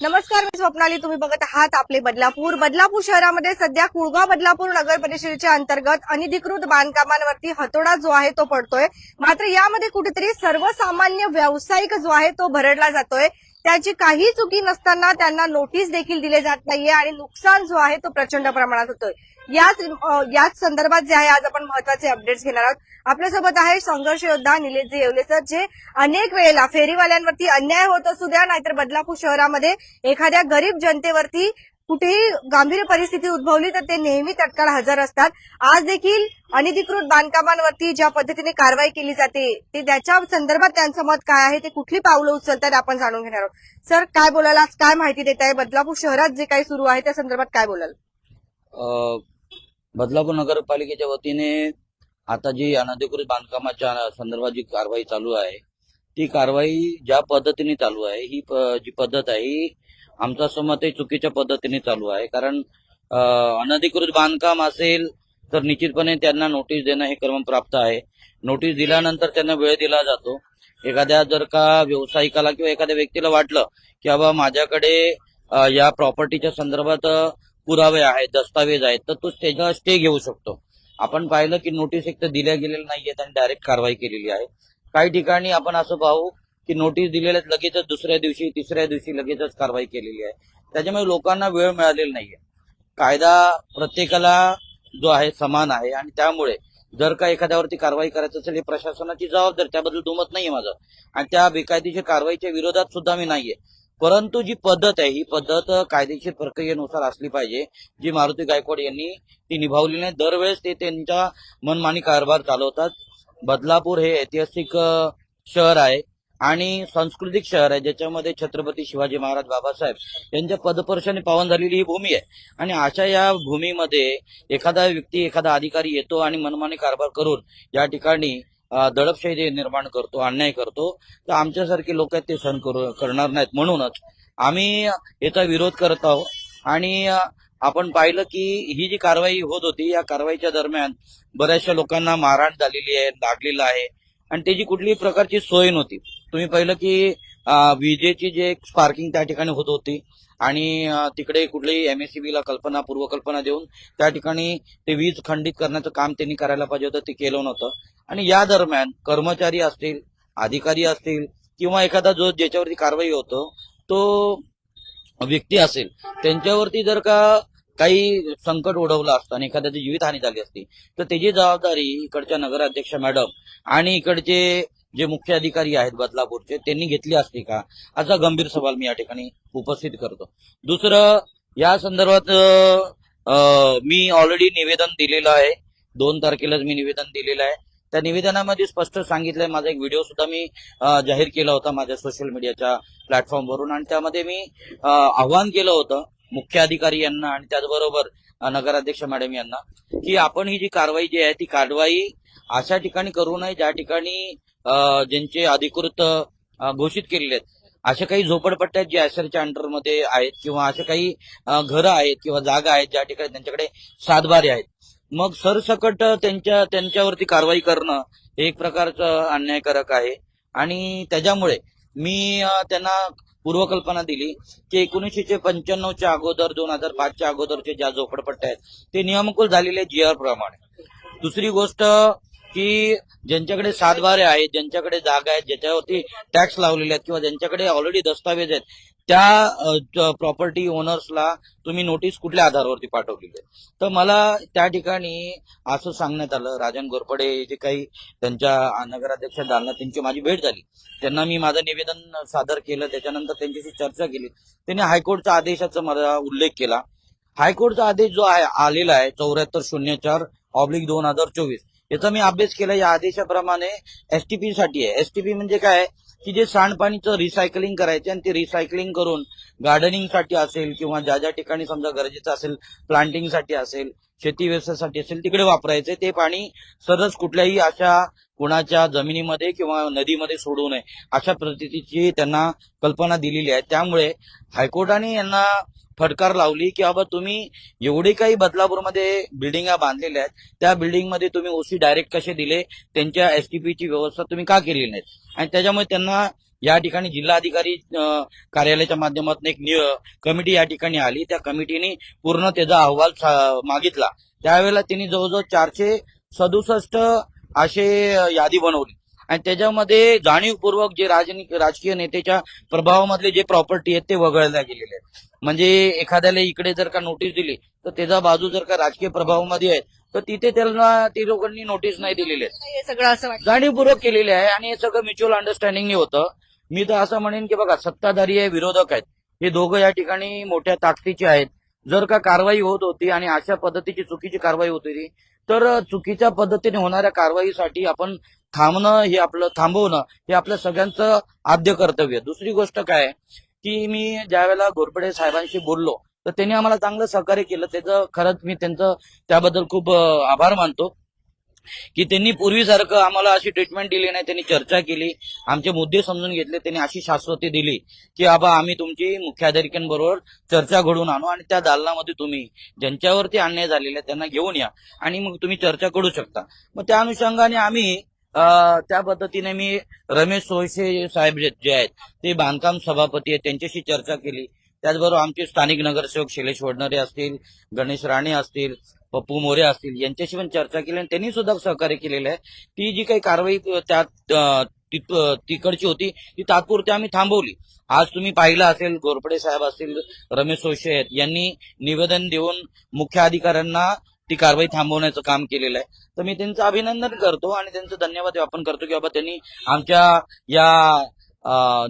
नमस्कार मी स्वप्नाली. तुम्ही बघत आहात आपले बदलापूर. बदलापूर शहरामध्ये सध्या कुळगाव बदलापूर नगर परिषदेच्या अंतर्गत अनधिकृत बांधकामांवरती हतोडा जो आहे तो पडतोय. मात्र यामध्ये कुठेतरी सर्वसामान्य व्यावसायिक जो आहे तो भरडला जातोय. त्याची काही चुकी नसताना त्यांना नोटीस देखील दिले जात नाहीये आणि नुकसान जो आहे तो प्रचंड प्रमाणात होतोय. याच याच संदर्भात जे आहे आज आपण महत्त्वाचे अपडेट्स घेणार आहोत. आपल्यासोबत आहे संघर्ष योद्धा निलेशजी येवले सर जे अनेक वेळेला फेरीवाल्यांवरती अन्याय होत असू द्या नाहीतर बदलापूर शहरामध्ये एखाद्या गरीब जनतेवरती कुठेही गांभीर्य परिस्थिती उद्भवली तर ते नेहमी तत्काळ हजर असतात. आज देखील अनधिकृत बांधकामांवरती ज्या पद्धतीने कारवाई केली जाते ते त्याच्या संदर्भात त्यांचं मत काय आहे ते कुठली पावलं उचलतात आपण जाणून घेणार आहोत. सर काय बोलायला आज काय माहिती देत आहे बदलापूर शहरात जे काही सुरू आहे त्या संदर्भात काय बोलाल? बदलापूर नगरपालिकेच्या वतीने आता जी अनधिकृत बांधकामाच्या संदर्भात जी कारवाई चालू आहे ती कारवाई ज्या पद्धतीने चालू आहे ही जी पद्धत आहे ही आमच्या असं चुकीच्या पद्धतीने चालू आहे. कारण अनधिकृत बांधकाम असेल तर निश्चितपणे त्यांना नोटीस देणं हे क्रम प्राप्त आहे. नोटीस दिल्यानंतर त्यांना वेळ दिला जातो. एखाद्या जर का व्यावसायिकाला किंवा एखाद्या व्यक्तीला वाटलं की बाबा माझ्याकडे या प्रॉपर्टीच्या संदर्भात पुरावे आहेत दस्तावेज आहेत तर तो त्याचा स्टे घेऊ शकतो. आपण पाहिलं की नोटीस एक तर दिल्या गेलेल्या नाहीयेत आणि डायरेक्ट कारवाई केलेली आहे. काही ठिकाणी आपण असं पाहू की नोटीस दिलेल्या लगेचच दुसऱ्या दिवशी तिसऱ्या दिवशी लगेचच कारवाई केलेली आहे. त्याच्यामुळे लोकांना वेळ मिळालेला नाहीये. कायदा प्रत्येकाला जो आहे समान आहे आणि त्यामुळे जर का एखाद्यावरती कारवाई करायचं असेल ही प्रशासनाची जबाबदारी त्याबद्दल दुमत नाहीये माझं. आणि त्या बेकायदेशीर कारवाईच्या विरोधात सुद्धा मी नाहीये. परंतु जी पद्धत आहे ही पद्धत कायदेशीर प्रक्रियेनुसार असली पाहिजे जी मारुती गायकवाड यांनी ती निभावली नाही. दरवेळेस ते त्यांच्या मनमानी कारभार चालवतात. बदलापूर हे ऐतिहासिक शहर आहे आणि सांस्कृतिक शहर आहे ज्याच्यामध्ये छत्रपती शिवाजी महाराज बाबासाहेब यांच्या पदपर्शाने पावन झालेली ही भूमी आहे. आणि अशा या भूमीमध्ये एखादा व्यक्ती एखादा अधिकारी येतो आणि मनमानी कारभार करून या ठिकाणी दडपशाही निर्माण करतो अन्याय करतो तर आमच्यासारखे लोक आहेत ते सहन करू करणार नाहीत. म्हणूनच आम्ही याचा विरोध करत आहोत. आणि आपण पाहिलं की ही जी कारवाई होत होती या कारवाईच्या दरम्यान बऱ्याचशा लोकांना मारहाण झालेली आहे लागलेलं आहे. आणि त्याची कुठलीही प्रकारची सोय नव्हती. तुम्ही पाहिलं की विजेची जे स्पार्किंग त्या ठिकाणी होत होती आणि तिकडे कुठलीही एमएससीबी ला कल्पना पूर्वकल्पना देऊन त्या ठिकाणी ते वीज खंडित करण्याचं काम त्यांनी करायला पाहिजे होतं ते केलं नव्हतं. आणि या दरम्यान कर्मचारी असतील अधिकारी असतील किंवा एखादा जो ज्याच्यावरती कारवाई होतो तो व्यक्ती असेल त्यांच्यावरती जर का काही संकट ओढवलं असतं आणि एखाद्याची जीवितहानी झाली असती तर त्याची जबाबदारी इकडच्या नगराध्यक्ष मॅडम आणि इकडचे जे मुख्य अधिकारी आहेत बदलापूरचे त्यांनी घेतली असती का? असा गंभीर सवाल मी या ठिकाणी उपस्थित करतो. दुसरं या संदर्भात मी ऑलरेडी निवेदन दिलेलं आहे. दोन तारखेलाच मी निवेदन दिलेलं आहे. त्या निवेदनामध्ये स्पष्ट सांगितलंय. माझा एक व्हिडिओ सुद्धा मी जाहीर केला होता माझ्या सोशल मीडियाच्या प्लॅटफॉर्मवरून आणि त्यामध्ये मी आव्हान केलं होतं मुख्य अधिकारी यांना आणि त्याचबरोबर नगराध्यक्ष मॅडम यांना की आपण ही जी कारवाई जी आहे ती कारवाई अशा ठिकाणी करू नये ज्या ठिकाणी ज्यांचे अधिकृत घोषित केलेले आहेत. अशा काही झोपडपट्ट्या जे ऍसरच्या अंडरमध्ये आहेत किंवा अशा काही घरं आहेत किंवा जागा आहेत ज्या ठिकाणी त्यांच्याकडे सातबारे आहेत. मग सरसकट त्यांच्या त्यांच्यावरती कारवाई करणं हे एक प्रकारचं अन्यायकारक आहे. आणि त्याच्यामुळे मी त्यांना पूर्वकल्पना दिली की एकोणीसशे पंच्याण्णवच्या अगोदर दोन हजार पाचच्या अगोदरचे ज्या झोपडपट्ट्या आहेत ते नियमकुल झालेले जी आर प्रमाणे. दुसरी गोष्ट की ज्यांच्याकडे सातबारे आहेत ज्यांच्याकडे जागा आहेत ज्याच्यावरती टॅक्स लावलेले आहेत किंवा ज्यांच्याकडे ऑलरेडी दस्तावेज आहेत त्या प्रॉपर्टी ओनर्सला तुम्ही नोटीस कुठल्या आधारावरती पाठवलेली आहे? तर मला त्या ठिकाणी असं सांगण्यात आलं. राजन गोरपडे जे काही त्यांच्या नगराध्यक्ष दालना त्यांची माझी भेट झाली. त्यांना मी माझं निवेदन सादर केलं. त्याच्यानंतर त्यांच्याशी चर्चा केली. त्यांनी हायकोर्टच्या आदेशाचा मला उल्लेख केला. हायकोर्टचा आदेश जो आहे आलेला आहे चौऱ्याहत्तर शून्य चार ऑब्लिक दोन हजार चोवीस. याचा मी अभ्यास केला. या आदेशाप्रमाणे एसटीपी साठी आहे. एसटीपी म्हणजे काय? आहे? की जे सांडपाणीचं रिसायकलिंग करायचे आणि ते रिसायकलिंग करून गार्डनिंगसाठी असेल किंवा ज्या ज्या ठिकाणी समजा गरजेचं असेल प्लांटिंगसाठी असेल शेती व्यवसायासाठी असेल तिकडे वापरायचे. ते पाणी सरस कुठल्याही अशा कुणाच्या जमिनीमध्ये किंवा नदीमध्ये सोडू नये. अशा पद्धतीची त्यांना कल्पना दिलेली आहे. त्यामुळे हायकोर्टाने यांना फटकार लावली की बाबा तुम्ही एवढे काही बदलापूरमध्ये बिल्डिंगा बांधलेल्या आहेत. त्या बिल्डिंगमध्ये तुम्ही ओसी डायरेक्ट कसे दिले? त्यांच्या एसटीपीची व्यवस्था तुम्ही का केली नाही आणि त्याच्यामुळे त्यांना या ठिकाणी जिल्हाधिकारी कार्यालयाच्या माध्यमातून एक कमिटी या ठिकाणी आली. त्या कमिटीने पूर्ण त्याचा अहवाल मागितला. त्यावेळेला त्यांनी जवळजवळ चारशे सदुसष्ट असे यादी बनवली. आणि त्याच्यामध्ये जाणीवपूर्वक जे राजकीय नेत्याच्या प्रभावामधले जे प्रॉपर्टी आहेत ते वगळल्या गेलेले आहेत. म्हणजे एखाद्याला इकडे जर का नोटीस दिली तर त्याचा बाजू जर का राजकीय प्रभावामध्ये आहे तर तिथे त्याला ती लोकांनी नोटीस नाही दिलेली आहे हे सगळं असं वाटतं. जाणीवपूर्वक केलेले आहे आणि हे सगळं म्युच्युअल अंडरस्टँडिंग होतं. मी तर असं म्हणेन की बघा सत्ताधारी आहे विरोधक आहेत. हे दोघं या ठिकाणी मोठ्या ताकदीचे आहेत. जर का कारवाई होत होती आणि अशा पद्धतीची चुकीची कारवाई होत होती तर चुकीच्या पद्धतीने होणाऱ्या कारवाईसाठी आपण थांबणं हे आपलं थांबवणं हे आपल्या सगळ्यांचं आद्य कर्तव्य. दुसरी गोष्ट काय आहे, की मी ज्यावेळेला घोरपडे साहेबांशी बोललो तर त्यांनी आम्हाला चांगलं सहकार्य केलं. त्याचं खरंच मी त्यांचं त्याबद्दल खूप आभार मानतो. की त्यांनी पूर्वीसारखं आम्हाला अशी ट्रीटमेंट दिली नाही त्यांनी चर्चा केली. आमचे मुद्दे समजून घेतले त्यांनी अशी शाश्वती दिली की आबा आम्ही तुमची मुख्याधिकाऱ्यांबरोबर चर्चा घडवून आणू आणि त्या दालनामध्ये तुम्ही ज्यांच्यावरती अन्याय झालेला त्यांना घेऊन या आणि मग तुम्ही चर्चा करू शकता. मग त्या अनुषंगाने आम्ही त्या पद्धतीने मी रमेश सोयशे साहेब जे जे आहेत ते बांधकाम सभापती आहेत त्यांच्याशी चर्चा केली. त्याचबरोबर आमचे स्थानिक नगरसेवक शैलेश वडनरे असतील गणेश राणे असतील पप्पू मोरे असतील यांच्याशी पण चर्चा केली आणि त्यांनी सुद्धा सहकार्य केलेलं आहे. ती जी काही कारवाई त्या तिकडची होती ती तात्पुरती आम्ही थांबवली. आज तुम्ही पाहिलं असेल गोरपडे साहेब असतील रमेश सोशे आहेत यांनी निवेदन देऊन मुख्य अधिकाऱ्यांना ती कारवाई थांबवण्याचं काम केलेलं आहे. तर मी त्यांचं अभिनंदन करतो आणि त्यांचं धन्यवाद आपण करतो की बाबा त्यांनी आमच्या या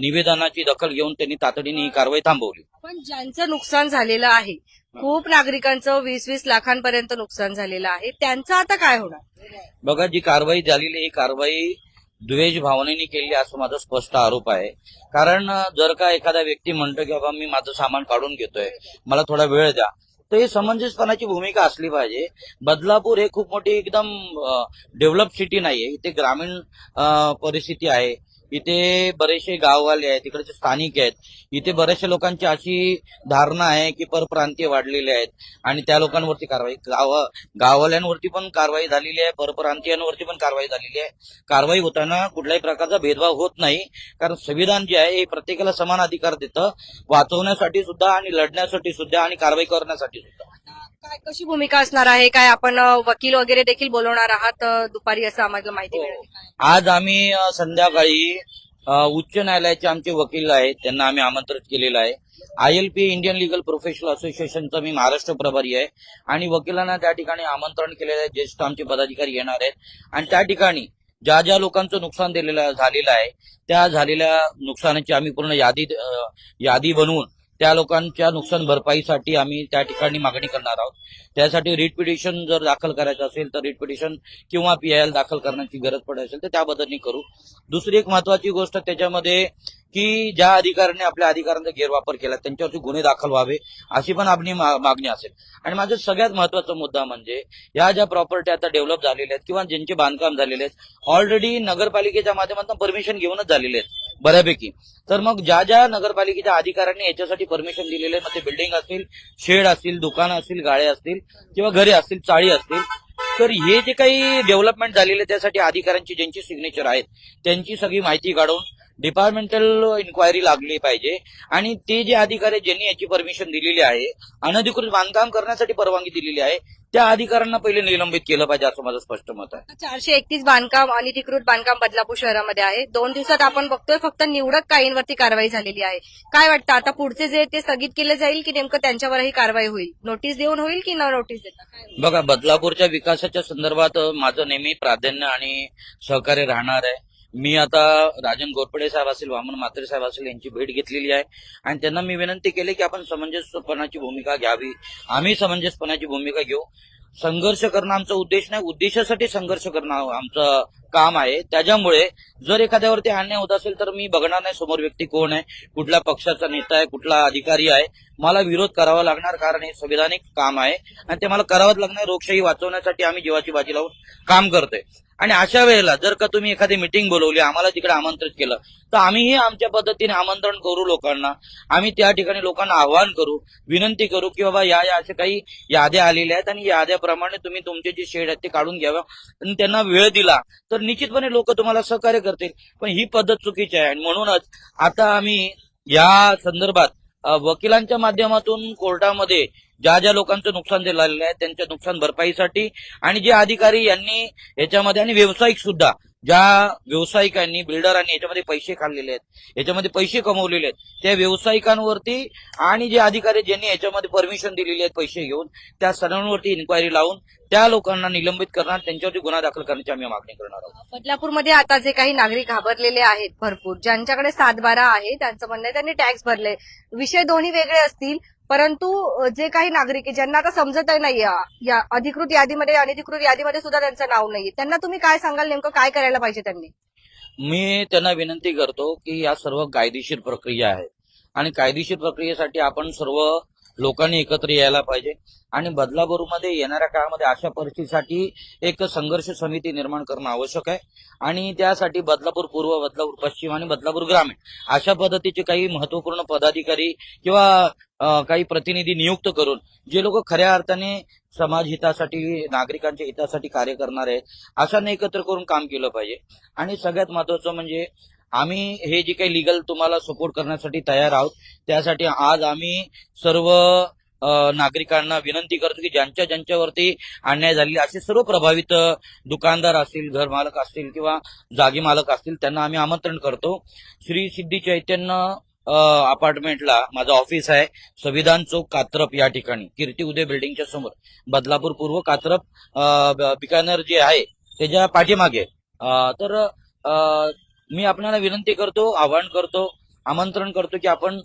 निवेदनाची दखल घेऊन त्यांनी तातडीने ही कारवाई थांबवली. पण ज्यांचं नुकसान झालेलं आहे खूप नागरिकांचं वीस वीस लाखांपर्यंत नुकसान झालेलं आहे. त्यांचं आता काय होणार? बघा जी कारवाई झालेली ही कारवाई द्वेष भावनेने केली असं माझा स्पष्ट आरोप आहे. कारण जर का एखादा व्यक्ती म्हणतो की बाबा मी माझं सामान काढून घेतोय मला थोडा वेळ द्या. तर हे समंजसपणाची भूमिका असली पाहिजे. बदलापूर हे खूप मोठी एकदम डेव्हलप सिटी नाहीये. इथे ग्रामीण परिस्थिती आहे. इथे बरेचसे गाववाले आहेत तिकडचे स्थानिक आहेत. इथे बऱ्याचशा लोकांची अशी धारणा आहे की परप्रांतीय वाढलेले आहेत आणि त्या लोकांवरती कारवाई गाव गाववाल्यांवरती पण कारवाई झालेली आहे परप्रांतीयांवरती पण कारवाई झालेली आहे. कारवाई होताना कुठल्याही प्रकारचा भेदभाव होत नाही. कारण संविधान जे आहे हे प्रत्येकाला समान अधिकार देतं. वाचवण्यासाठी सुद्धा आणि लढण्यासाठी सुद्धा आणि कारवाई करण्यासाठी सुद्धा. काय कशी भूमिका असणार आहे? काय आपण अ, वकील वगैरे देखील बोलवणार आहात अ, दुपारी असं आम्हाला माहिती मिळाली. आज आम्ही अ, संध्याकाळी अ, उच्च न्यायालयाचे आमचे वकील आहेत त्यांना आम्ही आमंत्रित केलेलं आहे. I L P Indian legal professional असोसिएशनचा मी महाराष्ट्र प्रभारी आहे आणि वकिलांना त्या ठिकाणी आमंत्रण केलेलं आहे. ज्येष्ठ आमचे पदाधिकारी येणार आहेत. आणि त्या ठिकाणी ज्या ज्या लोकांचं नुकसान दिलेलं झालेलं आहे त्या झालेल्या नुकसानाची आम्ही पूर्ण यादी अ, यादी बनवून त्या लोकांच्या नुकसान भरपाईसाठी आम्ही त्या ठिकाणी मागणी करणार आहोत. त्यासाठी रिट पिटिशन जर दाखल करायचं असेल तर रिट पिटिशन किंवा पीआयएल दाखल करण्याची गरज पडत असेल तर त्याबद्दल करू. दुसरी एक महत्वाची गोष्ट त्याच्यामध्ये की ज्या अधिकाऱ्यांनी आपल्या अधिकारांचा गैरवापर केला त्यांच्यावरती गुन्हे दाखल व्हावे अशी पण आपली मागणी असेल. आणि माझा सगळ्यात महत्त्वाचा मुद्दा म्हणजे या ज्या प्रॉपर्टी आता डेव्हलप झालेल्या आहेत किंवा ज्यांचे बांधकाम झालेले आहेत ऑलरेडी नगरपालिकेच्या माध्यमातून परमिशन घेऊनच झालेले आहेत बऱ्यापैकी. तर मग ज्या ज्या नगरपालिकेच्या अधिकाऱ्यांनी याच्यासाठी परमिशन दिलेले आहे, मग ते बिल्डिंग असतील शेड असतील दुकानं असतील गाळे असतील किंवा घरे असतील चाळी असतील तर हे जे काही डेव्हलपमेंट झालेले त्यासाठी अधिकाऱ्यांची ज्यांची सिग्नेचर आहेत त्यांची सगळी माहिती काढून डिपार्टमेंटल इन्क्वायरी लागली पाहिजे. आणि ते जे अधिकारी ज्यांनी याची परमिशन दिलेली आहे अनधिकृत बांधकाम करण्यासाठी परवानगी दिलेली आहे त्या अधिकाऱ्यांना पहिले निलंबित केलं पाहिजे असं माझं स्पष्ट मत आहे. चारशे एकतीस बांधकाम अनधिकृत बांधकाम बदलापूर शहरामध्ये आहे. दोन दिवसात आपण बघतोय फक्त निवडक काहींवरती कारवाई झालेली आहे. काय वाटतं आता पुढचे जे ते स्थगित केले जाईल की नेमकं त्यांच्यावरही कारवाई होईल? नोटीस देऊन होईल की न नोटीस देता? बघा बदलापूरच्या विकासाच्या संदर्भात माझं नेहमी प्राधान्य आणि सहकार्य राहणार आहे. मी आता राजन गोरपडे साहेब असेल वामन म्हात्रे साहेब असेल यांची भेट घेतलेली आहे. आणि त्यांना मी विनंती केली की आपण समंजसपणाची भूमिका घ्यावी. आम्ही समंजसपणाची भूमिका घेऊ. संघर्ष करणं आमचा उद्देश नाही. उद्देशासाठी संघर्ष करणं आमचं काम आहे. त्याच्यामुळे जर एखाद्यावरती अन्याय होत असेल तर मी बघणार नाही समोर व्यक्ती कोण आहे कुठल्या पक्षाचा नेता आहे कुठला अधिकारी आहे. मला विरोध करावा लागणार कारण हे संविधानिक काम आहे. आणि ते मला करावंच लागणार. लोकशाही वाचवण्यासाठी आम्ही जीवाची बाजी लावून काम करतोय. आणि अशा वेळेला जर का तुम्ही एखादी मिटिंग बोलवली आम्हाला तिकडे आमंत्रित केलं तर आम्हीही आमच्या पद्धतीने आमंत्रण करू लोकांना. आम्ही त्या ठिकाणी लोकांना आवाहन करू विनंती करू की बाबा या या अशा काही याद्या आलेल्या आहेत आणि याद्याप्रमाणे तुम्ही तुमचे जे शेड आहेत ते काढून घ्यावं. आणि त्यांना वेळ दिला तर निश्चितपणे लोक तुम्हाला सहकार्य करतील. पण ही पद्धत चुकीची आहे. आणि म्हणूनच आता आम्ही या संदर्भात वकिलांच्या माध्यमातून कोर्टामध्ये ज्या ज्या लोकांचं नुकसान झालेलं आहे त्यांच्या नुकसान भरपाईसाठी आणि जे अधिकारी यांनी याच्यामध्ये आणि व्यावसायिक सुद्धा ज्या व्यावसायिकांनी बिल्डरांनी याच्यामध्ये पैसे खाल्लेले आहेत याच्यामध्ये पैसे कमवलेले आहेत त्या व्यावसायिकांवरती आणि जे अधिकारी ज्यांनी याच्यामध्ये परमिशन दिलेली आहेत पैसे घेऊन त्या सर्वांवरती इन्क्वायरी लावून त्या लोकांना निलंबित करणार त्यांच्यावरती गुन्हा दाखल करण्याची आम्ही मागणी करणार आहोत. बदलापूरमध्ये आता जे काही नागरिक घाबरलेले आहेत भरपूर ज्यांच्याकडे सातबारा आहे त्यांचं म्हणणं आहे त्यांनी टॅक्स भरले. विषय दोन्ही वेगळे असतील परंतु जे काही नागरिक आहे ज्यांना आता समजतही नाही या अधिकृत यादीमध्ये अनधिकृत यादीमध्ये सुद्धा त्यांचं नाव नाहीये. त्यांना तुम्ही काय सांगाल? नेमकं काय करायला पाहिजे त्यांनी? मी त्यांना विनंती करतो की या सर्व कायदेशीर प्रक्रिया आहे आणि कायदेशीर प्रक्रियेसाठी आपण सर्व लोकांनी एकत्र यायला पाहिजे. आणि बदलापूरमध्ये येणाऱ्या काळामध्ये अशा परिस्थितीसाठी एक संघर्ष समिती निर्माण करणं आवश्यक आहे. आणि त्यासाठी बदलापूर पूर्व बदलापूर पश्चिम आणि बदलापूर ग्रामीण अशा पद्धतीचे काही महत्त्वपूर्ण पदाधिकारी किंवा काही प्रतिनिधी नियुक्त करून जे लोक खऱ्या अर्थाने समाज हितासाठी नागरिकांच्या हितासाठी कार्य करणार आहेत अशांना एकत्र करून काम केलं पाहिजे. आणि सगळ्यात महत्वाचं म्हणजे आम्ही हे जे काही लिगल तुम्हाला सपोर्ट करण्यासाठी तयार आहोत त्यासाठी आज आम्ही सर्व नागरिकांना विनंती करतो की ज्यांच्या ज्यांच्यावरती अन्याय झालेले असे सर्व प्रभावित दुकानदार असतील घर मालक असतील किंवा जागी मालक असतील त्यांना आम्ही आमंत्रण करतो. श्री सिद्धी चैतन्य अपार्टमेंटला माझं ऑफिस आहे संविधान चौक कात्रप या ठिकाणी कीर्ती उदय बिल्डिंगच्या समोर. बदलापूर पूर्व कात्रप बिकानेर जे आहे त्याच्या पाठीमागे. तर अ, मी आपल्याला विनंती करतो आवाहन करतो आमंत्रण करतो की आपण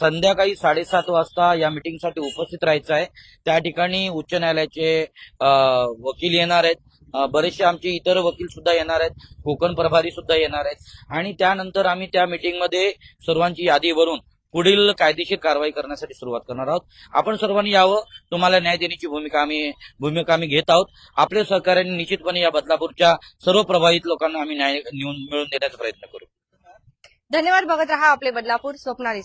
संध्याकाळी साडेसात वाजता या मिटिंगसाठी उपस्थित राहायचं आहे. त्या ठिकाणी उच्च न्यायालयाचे वकील येणार आहेत. बरेचसे आमचे इतर वकील सुद्धा येणार आहेत. कोकण प्रभारी सुद्धा येणार आहेत. आणि त्यानंतर आम्ही त्या मिटिंगमध्ये सर्वांची यादी भरून पुढील कायदेशीर कारवाई करण्यासाठी सुरुवात करणार आहोत. आपण सर्वांनी यावं. तुम्हाला न्याय देण्याची भूमिका आम्ही भूमिका आम्ही घेत आहोत. आपल्या सहकार्याने निश्चितपणे या बदलापूरच्या सर्व प्रभावित लोकांना आम्ही न्याय नेऊन मिळवून देण्याचा प्रयत्न करू. धन्यवाद. बघत रहा आपले बदलापूर. स्वप्नाली